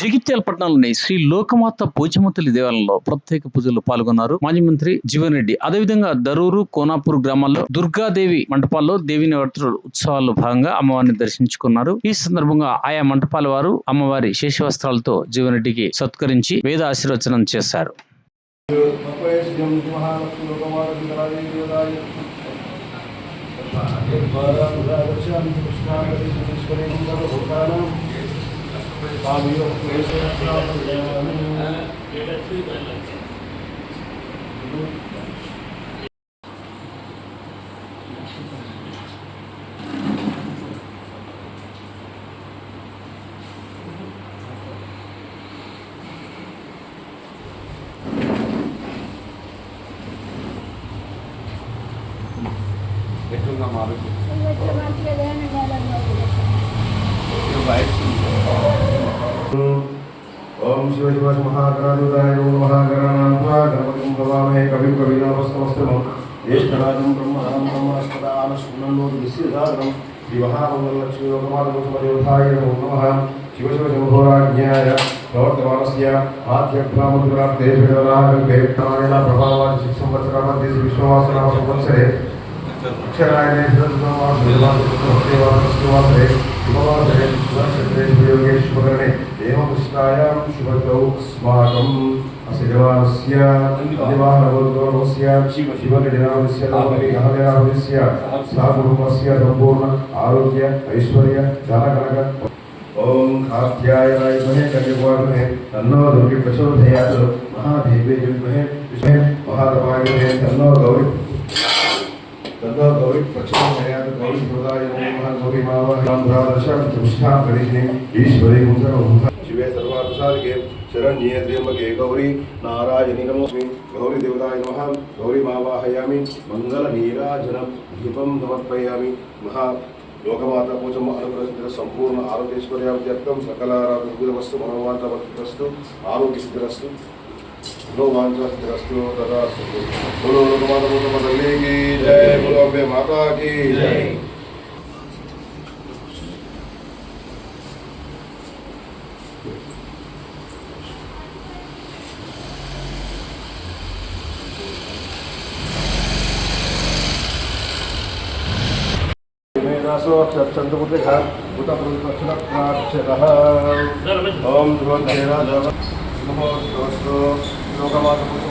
జగిత్యాల పట్టణంలోని శ్రీ లోకమాత పోచమతల్లి దేవాలయంలో ప్రత్యేక పూజల్లో పాల్గొన్నారు. మాజీ మంత్రి జీవన్ రెడ్డి. అదేవిధంగా దరూరు కోనాపూర్ గ్రామాల్లో దుర్గాదేవి మంటపాల్లో దేవి నవరాత్రుల ఉత్సవాల్లో భాగంగా అమ్మవారిని దర్శించుకున్నారు. ఈ సందర్భంగా ఆయా మంటపాల వారు అమ్మవారి శేషవస్త్రాలతో జీవన్ రెడ్డికి సత్కరించి వేద ఆశీర్వచనం చేశారు. 네, 말을. ओम शिव शिव नमो महागणानाथा गणपतिं भवामहे कविं कविनावस्तमस्तमं ज्येष्ठराजं ब्रह्मणं ब्रह्मणस्पदान शुक्ललोक विश्वधारं श्रीमहागुणलक्ष्मीलोकमालकुसुमदेवताय नमो नमः शिव प्रवर्तमानस्य आद्यग्रामदुराग्देशरागल्पेक्षणायण प्रभावान् शिक्षंवत्सरामध्ये विश्ववासनाम संवत्सरे अक्षरायणे शुभवासरे शुभवासरे शुभक्षत्रे शुभयोगे प्रतिष्ठायां शिवगौ स्वागम। असिवास्य निवाहनवद्वरस्य शिवशिवकटिनामस्य लोकविहवयामस्य स्वागुरुमस्य सम्पूर्ण आरोग्य, ऐश्वर्य धनकनक ओम खाद्याय विद्महे कन्यकुमारने तन्नो दुर्गे प्रचोदयात्। महादेवे विद्महे विष्णु महादेवाय तन्नो गौरी तन्नो गौरी प्रचोदयात्। गौरी प्रदाय नमः गौरी मावा राम राम दशम दुष्टा करिष्णे ईश्वरी मुद्रा శరణాలకే శరణ్యేత్ర్యంబకే గౌరీ నారాయణి నమోమి గౌరీ దేవతాయ నమ గౌరీ మావాహయామి మంగళ నీరాజనం దీపం సమర్పయామి మహా లోకమాత పూజం అనుగ్రహించిన సంపూర్ణ ఆరోగ్యేశ్వర్యార్థం సకల ఆరోగ్యవస్తు మనోవాత వర్తిస్తు ఆరోగ్యస్థిరస్తు లోమాంచరస్తు తదాస్తు బోలో లోకమాత चन्द्रपुटे भूतप्रतिपक्षणप्राक्षतः ॐ ध्रुवन्धेनास्तु लोकमातुस्तु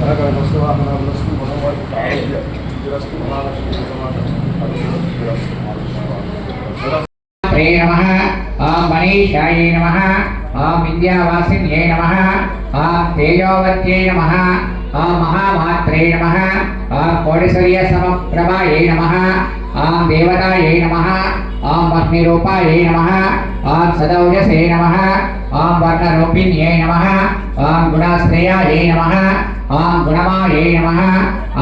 भगवन्तु महालक्ष्मी नमः ॐ मनीषायै नमः ॐ विद्यावासिन्ये नमः ॐ तेजोवत्यै नमः ॐ महामात्रे नमः ॐ कोडिसर्यसमप्रभायै नमः ॐ देवतायै नमः ॐ वह्निरूपायै नमः ॐ सदौजसे नमः ॐ वर्णरूपिण्यै नमः ॐ गुणाश्रयायै नमः ॐ गुणमायै नमः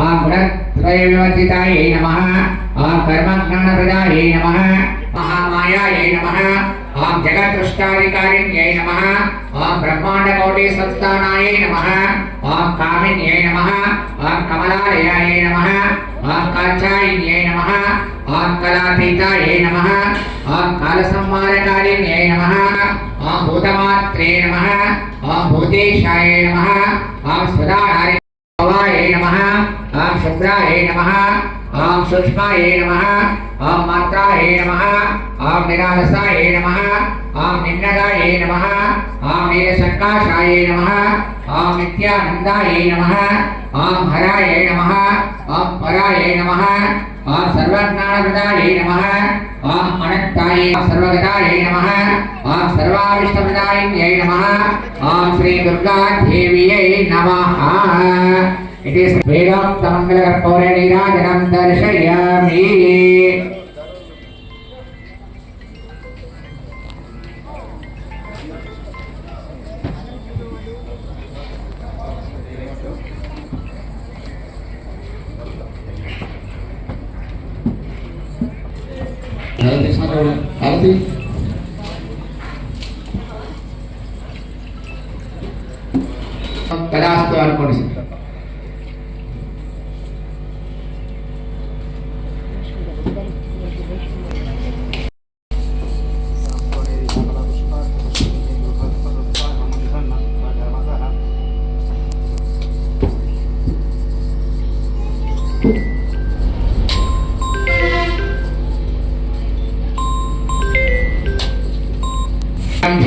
ॐ गुणत्रयविवर्जितायै नमः ॐ कर्मज्ञानप्रदायै नमः महामायायै नमः ॐ जगत्सृष्टाधिकारिण्यै नमः ॐ ब्रह्माण्डकोटि संस्थानायै नमः ॐ कामिन्यै नमः ॐ कमलालयायै नमः ॐ काञ्चायिन्यै नमः ॐ कलातीतायै नमः ॐ कालसंहारकारिण्यै नमः ॐ भूतमात्रे नमः ॐ भूतेशाय नमः ॐ सुधाराय भवाय नमः ॐ शुभ्राय नमः ॐ सूक्ष्माय नमः ॐ मात्राय नमः ॐ निरालसाय नमः ॐ निम्नगाय नमः ॐ नीलसङ्काशाय नमः ॐ नित्यानन्दाय नमः ॐ हराय नमः ॐ पराय नमः ॐ सर्वज्ञानप्रदाय नमः ॐ अनन्ताय सर्वगताय नमः ॐ सर्वाविष्टप्रदायिन्यै नमः ॐ श्रीदुर्गादेव्यै नमः ఇది వేదాంత మంగళకర్పౌరేణీరాజనం దర్శయామి హారతి పదాస్తు అనుకోండి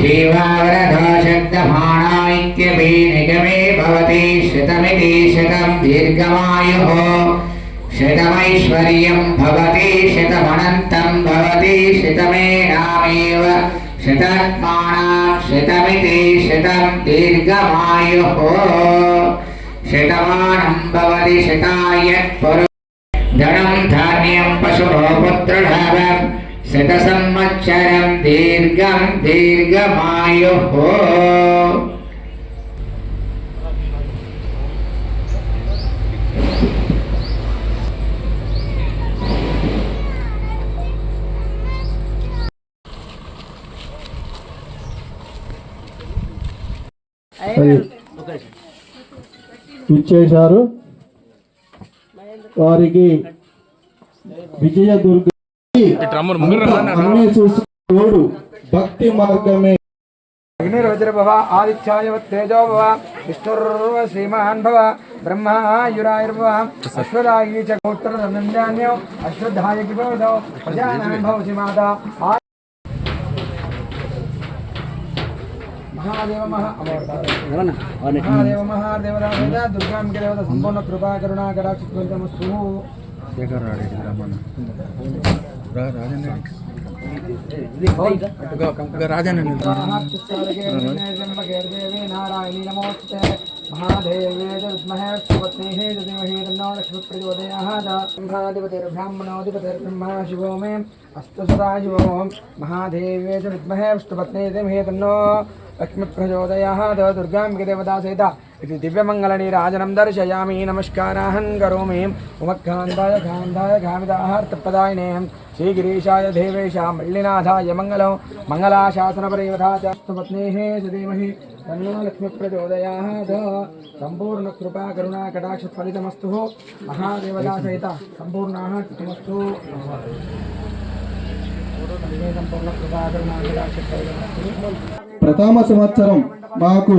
జీవాగ్రథో శబ్దమాణా ఇత్యపి నిగమే భవతి శతమితి శతం దీర్ఘమాయు శతమైశ్వర్యం భవతి శతమనంతం భవతి శతమేనామేవ శతాత్మానాం శతమితి శతం దీర్ఘమాయు శతమానం భవతి శతాయ ధనం ధాన్యం పశుభో పుత్రుడావం శతసంవత్సరం దీర్ఘం దీర్ఘమాయు ఇచ్చేశారు వారికి విజయదుర్గ చూడు భక్తి మార్గమే. అగ్నిర్వజ్రభవ ఆదిత్యాయవత్తేజోభవ విష్ణుర్వ శ్రీమాన్ భవ బ్రహ్మాయురాయుర్భవ అశ్వదాయి చ గోత్రన్యాన్యో అశ్వధాయకి భవతో ప్రజానాం భవసి మాత మహాదేవ మహాదేవ మహాదేవ దుర్గాం దేవత సంపూర్ణ కృపా కరుణా కడాక్ష శేఖర్ రాడు రమణ రాజన్న రాజన్న నారాయణీ నమోస్తే మహాదేవే విద్మహే సుపత్నే ధీమహి తన్నో లక్ష్మీప్రచోదయాత్ బ్రహ్మాధిపతిర్బ్రహ్మణోధిపతిర్బ్రహ్మా శివో మే అస్తు సదా మహాదేవే విద్మహే సుపత్నే ధీమహి लक्ष्मीप्रचोदयाः दुर्गा दुर्गाम्बिकदेवता सहिता इति दिव्यमङ्गलनीराजनं दर्शयामि। नमस्काराहं करोमि। उमक्कान्ताय कान्ताय कामिताहार्तप्रदायिनेहं श्रीगिरीशाय, देवेशां, मल्लिनाथाय, मङ्गलं मङ्गलाशासनपरिवधा च पत्नेः तन्नो लक्ष्मीप्रचोदयाः सम्पूर्णकृपा, करुणा, कटाक्षफलितमस्तुः सम्पूर्णाः कृतमस्तु। सम्पूर्णकृपा, करुणा, कटाक्षफलितमस्तु। ప్రథమ సంవత్సరం మాకు.